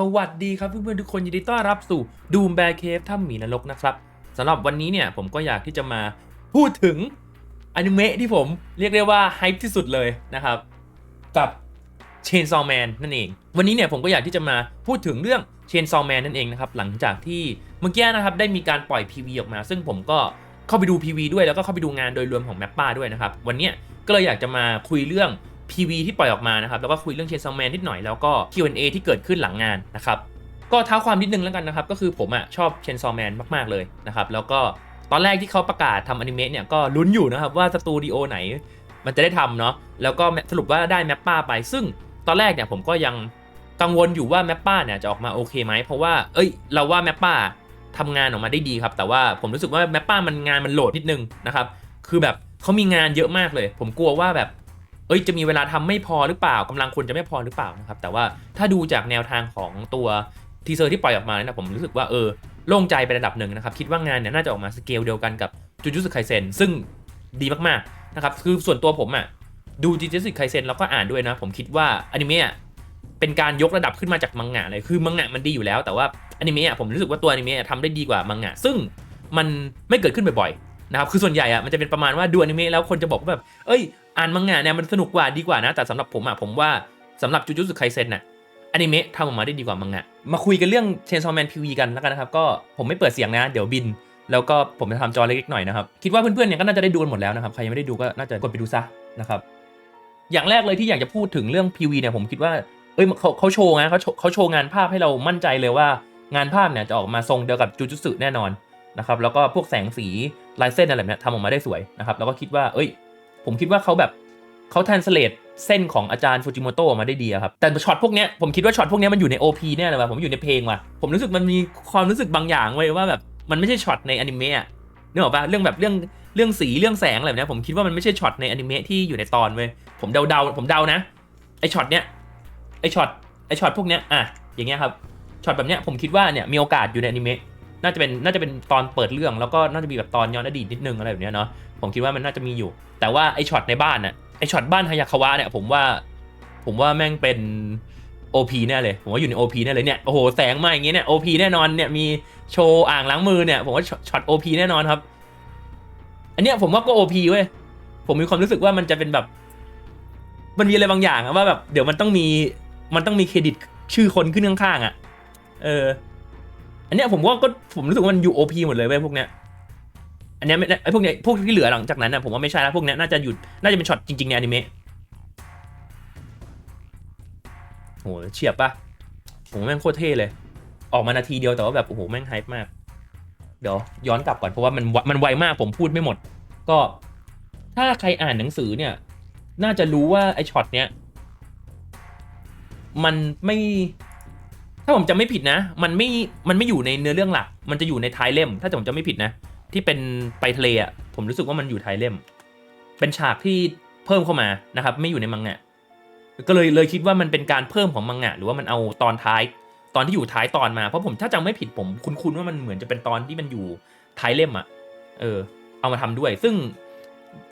สวัสดีครับเพื่อนๆทุกคนยินดีต้อนรับสู่ดูมแบร์เคฟถ้ำหมีนรกนะครับสำหรับวันนี้เนี่ยผมก็อยากที่จะมาพูดถึงอนิเมะที่ผมเรียกได้ว่าไฮป์ที่สุดเลยนะครับกับ Chainsaw Man นั่นเอง วันนี้เนี่ยผมก็อยากที่จะมาพูดถึงเรื่อง Chainsaw Man นั่นเองนะครับหลังจากที่เมื่อกี้นะครับได้มีการปล่อย PV ออกมา ซึ่งผมก็เข้าไปดู PV ด้วยแล้วก็เข้าไปดูงานโดยรวมของแมปป้าด้วยนะครับวันนี้ก็เลยอยากจะมาคุยเรื่อง PV ที่ปล่อยออกมานะครับแล้วก็คุยเรื่อง Chainsaw Man นิดหน่อยแล้วก็ Q&A ที่เกิดขึ้นหลังงานนะครับก็เท้าความนิดนึงแล้วกันนะครับก็คือผมอะชอบ Chainsaw Man มากๆเลยนะครับแล้วก็ตอนแรกที่เขาประกาศทำอนิเมะเนี่ยก็ลุ้นอยู่นะครับว่าสตูดิโอไหนมันจะได้ทำเนาะแล้วก็สรุปว่าได้แมปป้าไป ซึ่งตอนแรกเนี่ยผมก็ยังกังวลอยู่ว่าแมปป้าเนี่ยจะออกมาโอเคไหมเพราะว่าเอ้ยเราว่าแมปป้าทำงานออกมาได้ดีครับ แต่ว่าผมรู้สึกว่าแมปป้ามันงานมันโหลดนิดนึงนะครับคือแบบเขามีงานเยอะมากเลย ผมกลัวว่าแบบ เอ้ยจะมีเวลาทำไม่พอหรือเปล่ากำลังคนจะไม่พอหรือเปล่านะครับแต่ว่าถ้าดูจากแนวทางของตัวทีเซอร์ที่ปล่อยออกมาเนี่ยนะผมรู้สึกว่าเออโล่งใจไประดับหนึ่งนะครับคิดว่างานเนี่ยน่าจะออกมาสเกลเดียวกันกับจูจูสึไคเซนซึ่งดีมากๆนะครับคือส่วนตัวผมอะดูจูจูสึไคเซนแล้วก็อ่านด้วยนะ ผมคิดว่าอนิเมะเป็นการยกระดับขึ้นมาจากมังงะเลยคือมังงะมันดีอยู่แล้วแต่ว่าอนิเมะอะผมรู้สึกว่าตัวอนิเมะทำได้ดีกว่ามังงะซึ่งมันไม่เกิดขึ้นบ่อยๆนะครับคือส่วนใหญ่อะมันจะเป็นประมาณว่าดูอนิเมะแล้วคนจะบอกว่าแบบเอ้ย อ่านมังงะเนี่ยมันสนุกกว่าดีกว่านะ แต่สำหรับผมอะผมว่าสำหรับจูจูสึไคเซนน่ะอนิเมะทำออกมาได้ดีกว่ามังงะมาคุยกันเรื่องเชนซอ m แมนพีวีกันแล้วกันนะครับก็ผมไม่เปิดเสียงนะ เดี๋ยวบิน แล้วก็ผมจะทำจอเล็กๆหน่อยนะครับ คิดว่าเพื่อนๆเนี่ยก็น่าจะได้ดูกันหมดแล้วนะครับใครยังไม่ได้ดูก็น่าจะกดไปดูซะนะครับอย่างแรกเลยที่อยากจะพูดถึงเรื่อง PV เนี่ยผมคิดว่าเอ้ยเขาเขาโชว์นะเขาเขาโชว์งานภาพให้เรามั่นใจเลยว่างานภาพเนี่ยจะออกมาทรงเดียวกับจูจูสึแน่นอนนะครับแล้วก็พวกแสงสีลายเส้นอะไรแบบเนี้ยทำออกมาได้สวยนะครับแล้วก็คิดว่าเอ้ย ผมคิดว่าเขาแบบเขาแทนสเลตเส้นของอาจารย์ฟูจิโมโตะมาได้ดีครับ แต่ช็อตพวกเนี้ยผมคิดว่าช็อตพวกเนี้ยมันอยู่ใน OP แน่เลยว่ะผมอยู่ในเพลงว่ะผมรู้สึกมันมีความรู้สึกบางอย่างเว้ยว่าแบบมันไม่ใช่ช็อตในอนิเมะอะนึกออกปะเรื่องแบบเรื่องเรื่องสีเรื่องแสงอะไรแบบเนี้ยผมคิดว่ามันไม่ใช่ช็อตในอนิเมะที่อยู่ในตอนเว้ยผมเดาเดาๆผมเดานะไอช็อตเนี้ยไอช็อตไอช็อตพวกเนี้ยอะอย่างเงี้ยครับช็อตแบบเนี้ยผมคิดว่าเนี่ยมีโอกาสอยู่ในอนิเมะ น่าจะเป็นน่าจะเป็นตอนเปิดเรื่องแล้วก็น่าจะมีแบบตอนย้อนอดีตนิดนึงอะไรแบบเนี้ยเนาะผมคิดว่ามันน่าจะมีอยู่ แต่ว่าไอช็อตในบ้านน่ะไอช็อตบ้านฮายาคาวะเนี่ยผมว่าผมว่าแม่งเป็น OP แน่เลยผมว่าอยู่ใน OP แน่เลยเนี่ยโอ้โหแสงมาอย่างงี้เนี่ย OP แน่นอนเนี่ยมีโชว์อ่างล้างมือเนี่ยผมว่าช็อต OP แน่นอนครับ อันเนี้ยผมว่าก็ OP เว้ยผมมีความรู้สึกว่ามันจะเป็นแบบ มันมีอะไรบางอย่างอะว่าแบบเดี๋ยวมันต้องมีมันต้องมีเครดิตชื่อคนขึ้นข้างๆอะเออ อันเนี้ยผมว่าก็ผมรู้สึกว่ามันอยู่ OP หมดเลยเว้ยพวกเนี้ยอันเนี้ยไม่ไอพวกเนี้ยพวกที่เหลือหลังจากนั้นนะผมว่าไม่ใช่แล้วพวกเนี้ยน่าจะหยุดน่าจะเป็นช็อตจริงๆในอนิเมะโหเฉียบปะผมแม่งโคตรเท่เลย ออกมานาทีเดียวแต่ว่าแบบโอ้โหแม่งไฮป์มาก เดี๋ยวย้อนกลับก่อนเพราะว่ามันมันไวมากผมพูดไม่หมด ก็ถ้าใครอ่านหนังสือเนี่ย น่าจะรู้ว่าไอช็อตเนี้ยมันไม่ ถ้าผมจำไม่ผิดนะ มันไม่ มันไม่อยู่ในเนื้อเรื่องหลัก มันจะอยู่ในท้ายเล่ม ถ้าผมจำไม่ผิดนะ ที่เป็นไปทะเลอะ ผมรู้สึกว่ามันอยู่ท้ายเล่ม เป็นฉากที่เพิ่มเข้ามานะครับ ไม่อยู่ในมังงะ ก็เลยเลยคิดว่ามันเป็นการเพิ่มของมังงะ หรือว่ามันเอาตอนท้าย ตอนที่อยู่ท้ายตอนมา เพราะผมถ้าจำไม่ผิดผมคุ้นๆว่ามันเหมือนจะเป็นตอนที่มันอยู่ท้ายเล่มอะ เออ เอามาทำด้วย ซึ่ง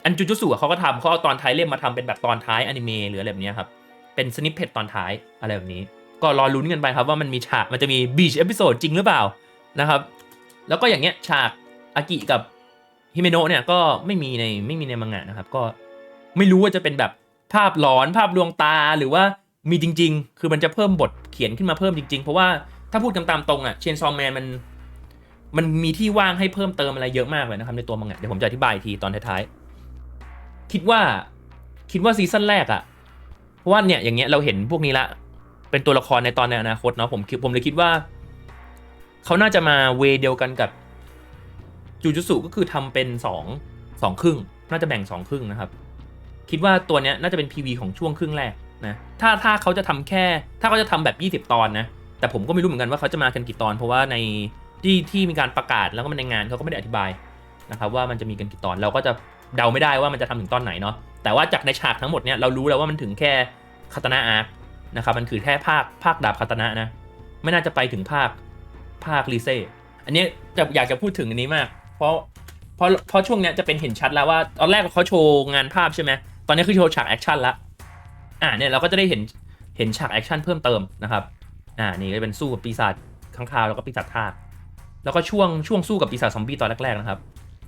อันจูจูสุเขาก็ทำเขาเอาตอนท้ายเล่มมาทำเป็นแบบตอนท้ายอนิเมะหรืออะไรแบบนี้ครับ เป็นสนิปเพตตอนท้ายอะไรแบบนี้ ก็รอลุ้นกันไปครับว่ามันมีฉากมันจะมีบีชเอพิโซดจริงหรือเปล่านะครับ แล้วก็อย่างเงี้ยฉากอากิกับฮิเมโนะเนี่ยก็ไม่มีในไม่มีในมังงะนะครับ ก็ไม่รู้ว่าจะเป็นแบบภาพหลอนภาพลวงตาหรือว่ามีจริง ๆ คือมันจะเพิ่มบทเขียนขึ้นมาเพิ่มจริง ๆ เพราะว่าถ้าพูดกันตามตรงอะเชนซอมแมนมันมันมีที่ว่างให้เพิ่มเติมอะไรเยอะมากเลยนะครับในตัวมังงะเดี๋ยวผมจะอธิบายทีตอนท้ายๆคิดว่าคิดว่าซีซั่นแรกอะเพราะว่าเนี่ยอย่างเงี้ยเราเห็นพวกนี้ละ เป็นตัวละครในตอนในอนาคตเนาะผมคิดผมเลยคิดว่า เขาน่าจะมาเวเดียวกันกับจูจูสุก็คือทำเป็นสองสองครึ่ง น่าจะแบ่งสองครึ่งนะครับ คิดว่าตัวเนี้ยน่าจะเป็น PV ของช่วงครึ่งแรกนะถ้าถ้าเขาจะทำแค่ ถ้าเขาจะทำแบบ 20 ตอนนะ แต่ผมก็ไม่รู้เหมือนกันว่าเขาจะมากันกี่ตอน เพราะว่าในที่ที่มีการประกาศแล้วก็มันในงานเขาก็ไม่ได้อธิบายนะครับว่ามันจะมีกันกี่ตอนเราก็จะเดาไม่ได้ว่ามันจะทำถึงตอนไหนเนาะแต่ว่าจากในฉากทั้งหมดเนี่ยเรารู้แล้วว่ามันถึงแค่คาตานาอาร์ นะครับมันคือแค่ภาคภาคดาบคาตนะนะไม่น่าจะไปถึงภาคภาคลีเซ่อันนี้จะอยากจะพูดถึงอันนี้มาก เพราะเพราะเพราะช่วงเนี้ยจะเป็นเห็นชัดแล้วว่าตอนแรกเขาโชว์งานภาพใช่ไหมตอนนี้คือโชว์ฉากแอคชั่นละอ่าเนี่ยเราก็จะได้เห็นเห็นฉากแอคชั่นเพิ่มเติมนะครับอ่านี่ก็เป็นสู้กับปีศาจข้างคาวแล้วก็ปีศาจทากแล้วก็ช่วงช่วงสู้กับปีศาจซอมบี้ตอนแรกๆนะครับ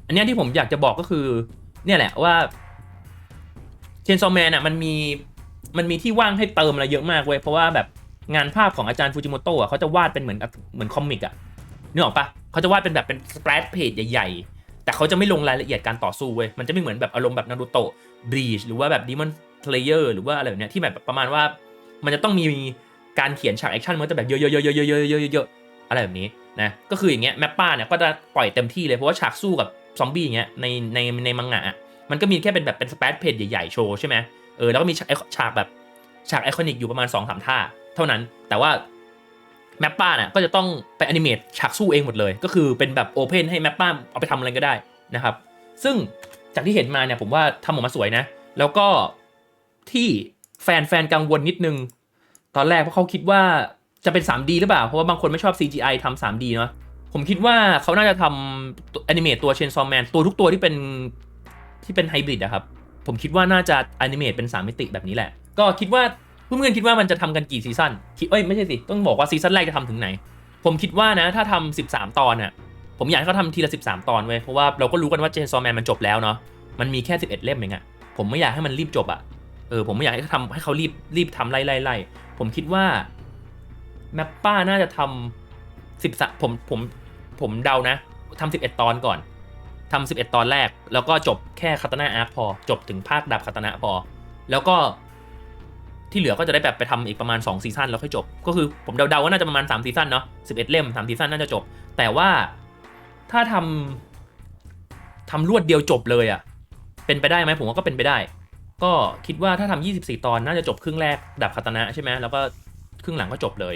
อันนี้ที่ผมอยากจะบอกก็คือ เนี่ยแหละว่าเชนซอมแมนอะมันมี มันมีที่ว่างให้เติมอะไรเยอะมากเว้ยเพราะว่าแบบงานภาพของอาจารย์ฟูจิโมโตะเขาจะวาดเป็นเหมือนเหมือนคอมิกอะนึกออกปะเขาจะวาดเป็นแบบเป็นสเปรดเพจใหญ่ๆ แต่เขาจะไม่ลงรายละเอียดการต่อสู้เว้ย มันจะไม่เหมือนแบบอารมณ์แบบนารูโตะบลีชหรือว่าแบบดีมอนเ l เยอร์หรือว่าอะไรแบบเนี้ยที่แบบประมาณว่า มันจะต้องมีการเขียนฉากแอคชั่นมันจะแบบเยอะๆๆๆๆๆๆอะไรแบบนี้นะก็คืออย่างเงี้ยแมปป้าเนี่ยก็จะปล่อยเต็มที่เลยเพราะว่าฉากสู้กับซอมบี้อย่างเงี้ยในในในมังงะมันก็มีแค่เป็นแบบเป็นสเปซเพจใหญ่ๆโชว์ใช่ไหม เออแล้วก็มีฉากแบบฉากไอคอนิกอยู่ประมาณ2อสท่า เท่านั้นแต่ว่าแมปป้าเนี่ยก็จะต้องไปอนิเมตฉากสู้เองหมดเลย ก็คือเป็นแบบโอเพนให้แมปป้าเอาไปทำอะไรก็ได้นะครับ ซึ่งจากที่เห็นมาเนี่ยผมว่าทำออกมาสวยนะ แล้วก็ที่แฟนแฟนกังวลนิดนึง ตอนแรกเพราะเขาคิดว่าจะเป็น 3D หรือเปล่า เพราะว่าบางคนไม่ชอบ CGI ทำ 3D เนาะผมคิดว่าเขาน่าจะทำแอนิเมตตัวเชนซอมแมนตัวทุกตัวที่เป็นที่เป็นไฮบริดอะครับ ผมคิดว่าน่าจะแอนิเมตเป็น 3 มิติแบบนี้แหละ ก็คิดว่าเพื่อนๆคิดว่ามันจะทำกันกี่ซีซั่นคิดเอ้ยไม่ใช่สิ ต้องบอกว่าซีซั่นแรกจะทำถึงไหน ผมคิดว่านะถ้าทำ13 ตอนน่ะผมอยากให้เขาทำทีละ 13 ตอนไว้ยเพราะว่าเราก็รู้กันว่าเชนซอมแมนมันจบแล้วเนาะมันมีแค่ 11 เล่มเองอะผมไม่อยากให้มันรีบจบอะเออผมไม่อยากให้เขาทำให้เขารีบรีบทำไล่ไล่ไล่ผมคิดว่าแมปป้าน่าจะทำสิบสผมผมผมเดานะทำสิบเอ็ดตอนก่อน ทำสิบเอ็ดตอนแรก แล้วก็จบแค่คาตานาอาร์คพอ จบถึงภาคดับคาตานะพอ แล้วก็ที่เหลือก็จะได้แบบไปทำอีกประมาณ 2 ซีซั่นแล้วค่อยจบ ก็คือผมเดาๆว่าน่าจะประมาณ 3 ซีซั่นเนาะ11 เล่ม 3 ซีซั่นน่าจะจบ แต่ว่าถ้าทำทำรวดเดียวจบเลยอะ่ะ เป็นไปได้ไหมผมว่าก็เป็นไปได้ ก็คิดว่าถ้าทำ24 ตอนน่าจะจบครึ่งแรกดับคาตนะใช่ไหมแล้วก็ครึ่งหลังก็จบเลย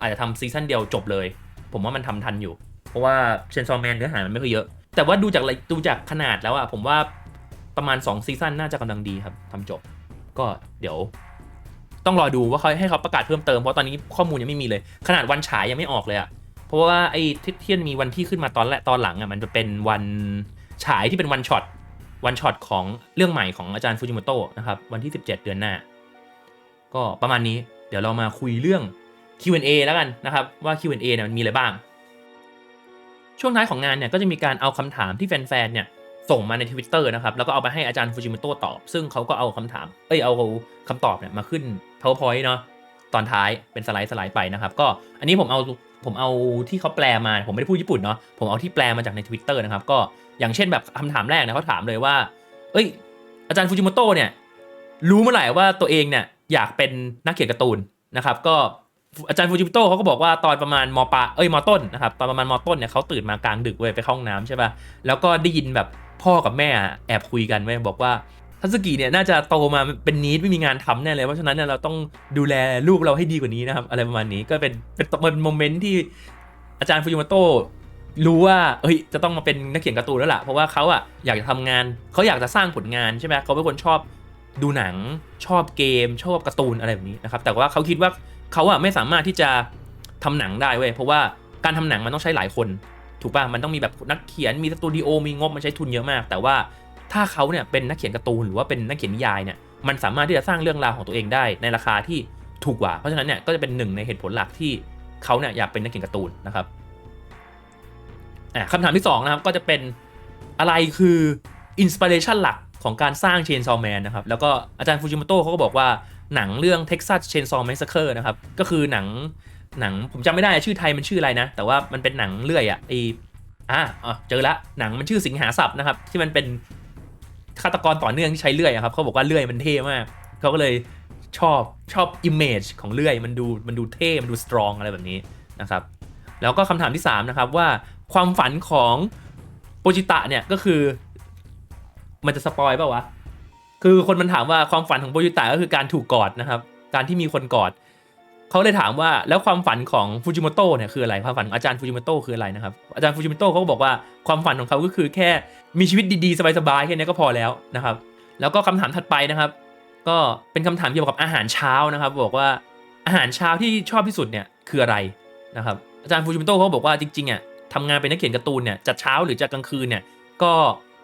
อาจจะทำซีซั่นเดียวจบเลย ผมว่ามันทำทันอยู่ เพราะว่าเชนซอแมนเนื้อหามันไม่ค่อยเยอะ แต่ว่าดูจากอะไรดูจากขนาดแล้วอะผมว่าประมาณ 2 ซีซั่นน่าจะกำลังดีครับทำจบ ก็เดี๋ยว ต้องรอดูว่าเขาให้เขาประกาศเพิ่มเติมเพราะตอนนี้ข้อมูลยังไม่มีเลย ขนาดวันฉายยังไม่ออกเลยอะเพราะว่าไอ้ที่ที่มีวันที่ขึ้นมาตอนแรกตอนหลังอะมันจะเป็นวันฉายที่เป็นวันช็อตวันช็อตของเรื่องใหม่ของอาจารย์ฟูจิโมโตะนะครับวันที่ 17 เดือนหน้า ก็ประมาณนี้เดี๋ยวเรามาคุยเรื่อง Q&A แล้วกันนะครับว่า Q&A เนี่ยมันมีอะไรบ้าง ช่วงท้ายของงานเนี่ยก็จะมีการเอาคำถามที่แฟนๆเนี่ยส่งมาใน Twitter นะครับ แล้วก็เอาไปให้อาจารย์ฟูจิโมโตะตอบ ซึ่งเขาก็เอาคำถาม เอ้ย เอาคำตอบเนี่ยมาขึ้น PowerPoint เนาะ ตอนท้ายเป็นสไลด์สไลด์ไปนะครับ ก็อันนี้ผมเอา ผมเอาที่เขาแปลมา ผมไม่ได้พูดญี่ปุ่นเนาะ ผมเอาที่แปลมาจากใน Twitter นะครับ ก็อย่างเช่นแบบคำถามแรกเนี่ยเขาถามเลยว่า เอ้ย อาจารย์ฟูจิโมโตะเนี่ย รู้เมื่อไหร่ว่าตัวเองเนี่ยอยากเป็นนักเขียนการ์ตูนนะครับ ก็ อาจารย์ฟูจิโมโตะเขาก็บอกว่าตอนประมาณมปลาเอ้ยมต้นนะครับตอนประมาณมต้นเนี่ยเขาตื่นมากลางดึกเว้ยไปเข้าห้องน้ำใช่ป่ะแล้วก็ได้ยินแบบพ่อกับแม่แอบคุยกันเว้ยบอกว่าทัศกิเนี่ยน่าจะโตมาเป็นนีดไม่มีงานทำแน่เลยเพราะฉะนั้นเนี่ยเราต้องดูแลลูกเราให้ดีกว่านี้นะครับอะไรประมาณนี้ก็เป็นเป็นเป็นโมเมนต์ที่อาจารย์ฟูจิโมโตะรู้ว่าเฮ้ย จะต้องมาเป็นนักเขียนการ์ตูนแล้วล่ะ เพราะว่าเขาอะอยากจะทำงาน เขาอยากจะสร้างผลงานใช่ไหมเขาเป็นคนชอบดูหนัง ชอบเกม ชอบการ์ตูนอะไรแบบนี้นะครับ แต่ว่าเขาคิดว่า เขาอะไม่สามารถที่จะทำหนังได้เว้ยเพราะว่าการทำหนังมันต้องใช้หลายคน ถูกป่ะมันต้องมีแบบนักเขียนมีสตูดิโอมีงบมันใช้ทุนเยอะมาก แต่ว่าถ้าเขาเนี่ยเป็นนักเขียนการ์ตูนหรือว่าเป็นนักเขียนนิยายเนี่ยมันสามารถที่จะสร้างเรื่องราวของตัวเองได้ในราคาที่ถูกกว่า เพราะฉะนั้นเนี่ยก็จะเป็นหนึ่งในเหตุผลหลักที่เขาเนี่ยอยากเป็นนักเขียนการ์ตูนนะครับอ่าคำถามที่2นะครับก็จะเป็นอะไรคืออินสปิเรชันหลักของการสร้างเชนซอแมนนะครับแล้วก็อาจารย์ฟูจิโมโตะเขาก็บอกว่า หนังเรื่อง Texas Chainsaw Massacre นะครับ ก็คือหนังหนังผมจำไม่ได้ชื่อไทยมันชื่ออะไรนะ แต่ว่ามันเป็นหนังเลื่อยอะไออะอ๋อเจอละหนังมันชื่อสิงหาศัพท์นะครับ ที่มันเป็นฆาตกรต่อเนื่องที่ใช้เลื่อยอครับเขาบอกว่าเลื่อยมันเท่มากเขาก็เลยชอบชอบอิมเมจของเลื่อยมันดูมันดูเท่ มันดูสตรองอะไรแบบนี้นะครับแล้วก็คำถามที่ 3 นะครับว่าความฝันของโปจิตะเนี่ยก็คือ มันจะสปอยเปล่าวะ คือคนมันถามว่าความฝันของโปจิตะก็คือการถูกกอดนะครับ การที่มีคนกอดเขาเลยถามว่าแล้วความฝันของฟูจิโมโตะเนี่ยคืออะไรความฝันของอาจารย์ฟูจิโมโตะคืออะไรนะครับอาจารย์ฟูจิโมโตะเขาก็บอกว่าความฝันของเขาก็คือแค่มีชีวิตดีๆสบายๆแค่นี้ก็พอแล้วนะครับ แล้วก็คำถามถัดไปนะครับ ก็เป็นคำถามเกี่ยวกับอาหารเช้านะครับ บอกว่าอาหารเช้าที่ชอบที่สุดเนี่ยคืออะไรนะครับอาจารย์ฟูจิโมโตะเขาบอกว่าจริงๆอะทำงานเป็นนักเขียนการ์ตูนเนี่ยจะเช้าหรือจะกลางคืนเนี่ยก็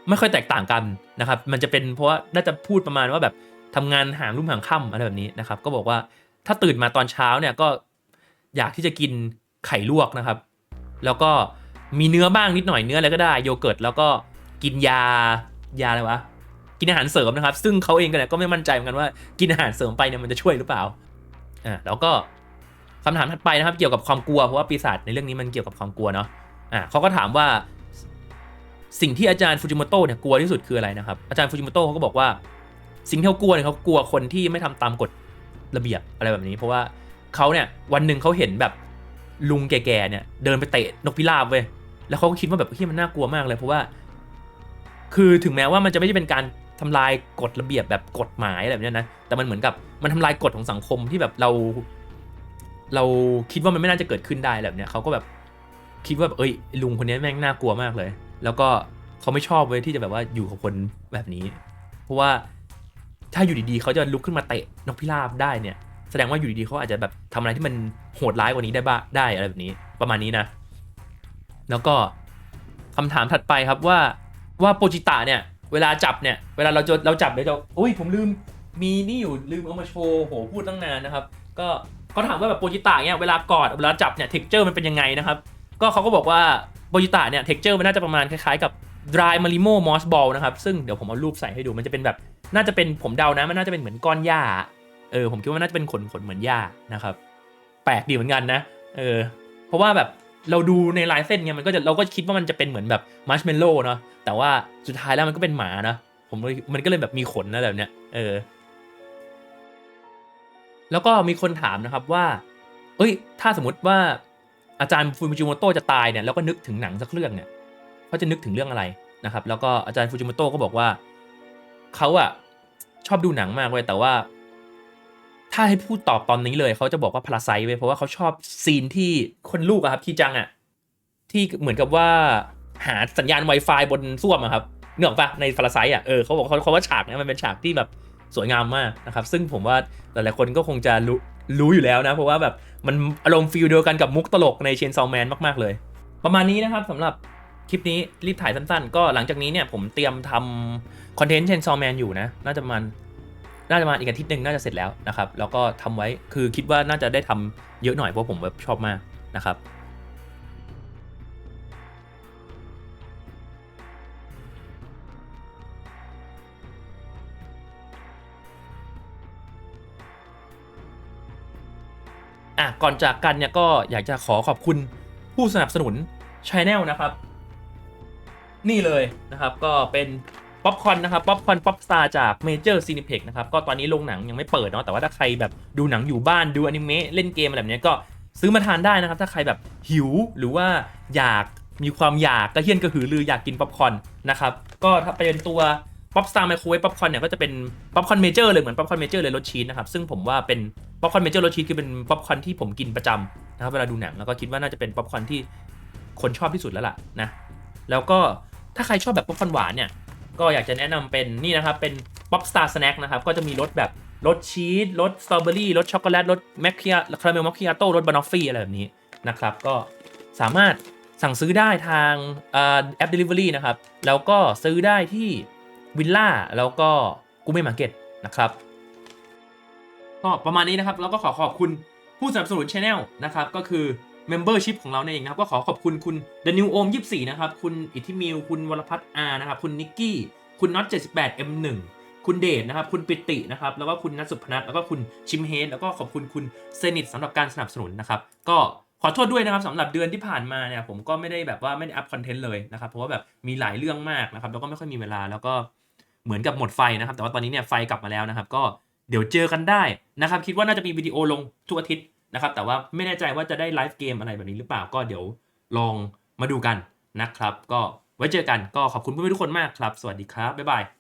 ไม่ค่อยแตกต่างกันนะครับ มันจะเป็นเพราะว่าน่าจะพูดประมาณว่าแบบทำงานหางรุ่มหางค่ำอะไรแบบนี้นะครับ ก็บอกว่าถ้าตื่นมาตอนเช้าเนี่ยก็อยากที่จะกินไข่ลวกนะครับ แล้วก็มีเนื้อบ้างนิดหน่อยเนื้ออะไรก็ได้โยเกิร์ตแล้วก็กินยายาอะไรวะกินอาหารเสริมนะครับ ซึ่งเขาเองก็เนี่ยก็ไม่มั่นใจเหมือนกันว่ากินอาหารเสริมไปเนี่ยมันจะช่วยหรือเปล่าอ่าแล้วก็คำถามถัดไปนะครับ เกี่ยวกับความกลัวเพราะว่าปีศาจในเรื่องนี้มันเกี่ยวกับความกลัวเนาะอ่าเขาก็ถามว่า สิ่งที่อาจารย์ฟูจิโมโตะเนี่ยกลัวที่สุดคืออะไรนะครับอาจารย์ฟูจิโมโตะเขาก็บอกว่าสิ่งที่เขากลัวเนี่ยเขากลัวคนที่ไม่ทำตามกฎระเบียบอะไรแบบนี้ เพราะว่าเขาเนี่ยวันหนึ่งเขาเห็นแบบลุงแก่ๆเนี่ยเดินไปเตะนกพิราบเว้ยแล้วเขาก็คิดว่าแบบเฮ้ยมันน่ากลัวมากเลยเพราะว่า คือถึงแม้ว่ามันจะไม่ใช่เป็นการทำลายกฎระเบียบแบบกฎหมายอะไรแบบนี้นะ แต่มันเหมือนกับมันทำลายกฎของสังคมที่แบบเรา เราคิดว่ามันไม่น่าจะเกิดขึ้นได้แบบเนี้ยเขาก็แบบคิดว่าแบบเอ้ยลุงคนนี้แม่งน่ากลัวมากเลย แล้วก็เขาไม่ชอบเว้ยที่จะแบบว่าอยู่กับคนแบบนี้ เพราะว่าถ้าอยู่ดีๆเขาจะลุกขึ้นมาเตะนกพิราบได้เนี่ย แสดงว่าอยู่ดีๆเขาอาจจะแบบทำอะไรที่มันโหดร้ายกว่านี้ได้บ้าได้อะไรแบบนี้ประมาณนี้นะ แล้วก็คำถามถัดไปครับว่าว่าโปจิตะเนี่ย เวลาจับเนี่ย เวลาเราจะเราจับเนี่ยจะอุ้ยผมลืมมีนี่อยู่ลืมเอามาโชว์โหพูดตั้งนานนะครับ ก็เขาถามว่าแบบโปจิตะเนี่ยเวลากอดเวลาจับเนี่ยเท็กเจอร์มันเป็นยังไงนะครับ ก็เขาก็บอกว่า โปจิตะเนี่ยเท็กเจอร์มันน่าจะประมาณคล้ายๆกับ dry marimo moss ball นะครับ ซึ่งเดี๋ยวผมเอารูปใส่ให้ดูมันจะเป็นแบบ น่าจะเป็นผมเดานะ มันน่าจะเป็นเหมือนก้อนหญ้า เออ ผมคิดว่าน่าจะเป็นขนขนเหมือนหญ้านะครับ แปลกดีเหมือนกันนะ เออ เพราะว่าแบบเราดูในลายเส้นเนี่ยมันก็จะเราก็คิดว่ามันจะเป็นเหมือนแบบมัชเมลโล่เนาะ แต่ว่าสุดท้ายแล้วมันก็เป็นหมานะ ผมมันก็เลยแบบมีขนนะแบบเนี้ย เออ แล้วก็มีคนถามนะครับว่า เอ้ย ถ้าสมมติว่า อาจารย์ฟูจิโมโตะจะตายเนี่ยแล้วก็นึกถึงหนังสักเรื่องเนี่ยเขาจะนึกถึงเรื่องอะไรนะครับ แล้วก็อาจารย์ฟูจิโมโตะก็บอกว่าเขาอะชอบดูหนังมากเลยแต่ว่า ถ้าให้พูดตอบตอนนี้เลยเขาจะบอกว่าพาราไซเว้ยเพราะว่าเขาชอบซีนที่คนลูกอะครับที่จังอะที่เหมือนกับว่าหาสัญญาณ Wi-Fi บนส้วมอะครับเนื่องปะในพาราไซอะเออเขาบอกเขาเขาว่าฉากเนี้ยมันเป็นฉากที่แบบสวยงามมากนะครับ ซึ่งผมว่าหลายๆคนก็คงจะรู้ รู้อยู่แล้วนะ เพราะว่าแบบมันอารมณ์ฟิลเดียวกันกับมุกตลกในเชนซอลแมนมากๆเลย ประมาณนี้นะครับสำหรับคลิปนี้รีบถ่ายสั้นๆ ก็หลังจากนี้เนี่ยผมเตรียมทำคอนเทนต์เชนซอลแมนอยู่นะ น่าจะประมันน่าจะมาอีกอาทิตย์หนึ่งน่าจะเสร็จแล้วนะครับ แล้วก็ทำไว้คือคิดว่าน่าจะได้ทำเยอะหน่อยเพราะผมแบบชอบมากนะครับะก่อนจากกันเนี่ยก็อยากจะขอขอบคุณผู้สนับสนุนช n แนลนะครับ นี่เลยนะครับก็เป็นป๊อปคอนนะครับป๊อปคอนป๊อปสตาร์จากเมเจอร์ซีนิเพ็กนะครับก็ตอนนี้โรงหนังยังไม่เปิดเนาะแต่ว่าถ้าใครแบบดูหนังอยู่บ้านดูอนิเมะเล่นเกมอะไรแบบนี้ก็ซื้อมาทานได้นะครับ ถ้าใครแบบหิวหรือว่าอยากมีความอยากกระเฮี้ยนกระหือรืออยากกินป๊อปคอนนะครับก็ถ้าเป็นตัว ป๊อปสตาร์ไมโครเวฟป๊อปคอนเนี่ยก็จะเป็นป๊อปคอนเมเจอร์เลยเหมือนป๊อปคอนเมเจอร์เลยรสชีสนะครับซึ่งผมว่าเป็นป๊อปคอนเมเจอร์รสชีสคือเป็นป๊อปคอนที่ผมกินประจำนะครับเวลาดูหนังแล้วก็คิดว่าน่าจะเป็นป๊อปคอนที่คนชอบที่สุดแล้วล่ะนะแล้วก็ถ้าใครชอบแบบป๊อปคอนหวานเนี่ยก็อยากจะแนะนำเป็นนี่นะครับเป็น Pop Star Snack นะครับก็จะมีรสแบบรสชีสรสสตรอเบอรี่รสช็อกโกแลตรสแมคคิอาคาราเมลมัคคิอาโต้รสบานอฟฟี่อะไรแบบนี้นะครับก็สามารถสั่งซื้อได้ทางแอป Delivery นะครับแล้วก็ซื้อได้ที่ วิลล่าแล้วก็กูเม่มาร์เก็ตนะครับก็ประมาณนี้นะครับแล้วก็ขอขอบคุณผู้สนับสนุนช anel นะครับก็คือ Membership ของเราเองนะครับก็ขอขอบคุณคุณ The New Om 24 นะครับ คุณอิทธิมิว คุณวรพัฒน์อานะครับ คุณนิกกี้ คุณน็อต78 M1 คุณเดชนะครับ คุณปิตินะครับ แล้วก็คุณนัทสุพนัทแล้วก็คุณชิมเฮดแล้วก็ขอบคุณคุณเซนิตสำหรับการสนับสนุนนะครับ ก็ขอโทษด้วยนะครับสำหรับเดือนที่ผ่านมาเนี่ยผมก็ไม่ได้แบบว่าไม่ได้อัพคอนเทนต์เลยนะครับเพราะว่าแบบมีหลายเรื่องมากนะครับแล้วก็ไม่ค่อยมีเวลาแล้วก็ เหมือนกับหมดไฟนะครับ แต่ว่าตอนนี้เนี่ยไฟกลับมาแล้วนะครับ ก็เดี๋ยวเจอกันได้นะครับ คิดว่าน่าจะมีวิดีโอลงทุกอาทิตย์นะครับ แต่ว่าไม่แน่ใจว่าจะได้ไลฟ์เกมอะไรแบบนี้หรือเปล่า ก็เดี๋ยวลองมาดูกันนะครับ ก็ไว้เจอกัน ก็ขอบคุณเพื่อนๆทุกคนมากครับ สวัสดีครับ บ๊ายบาย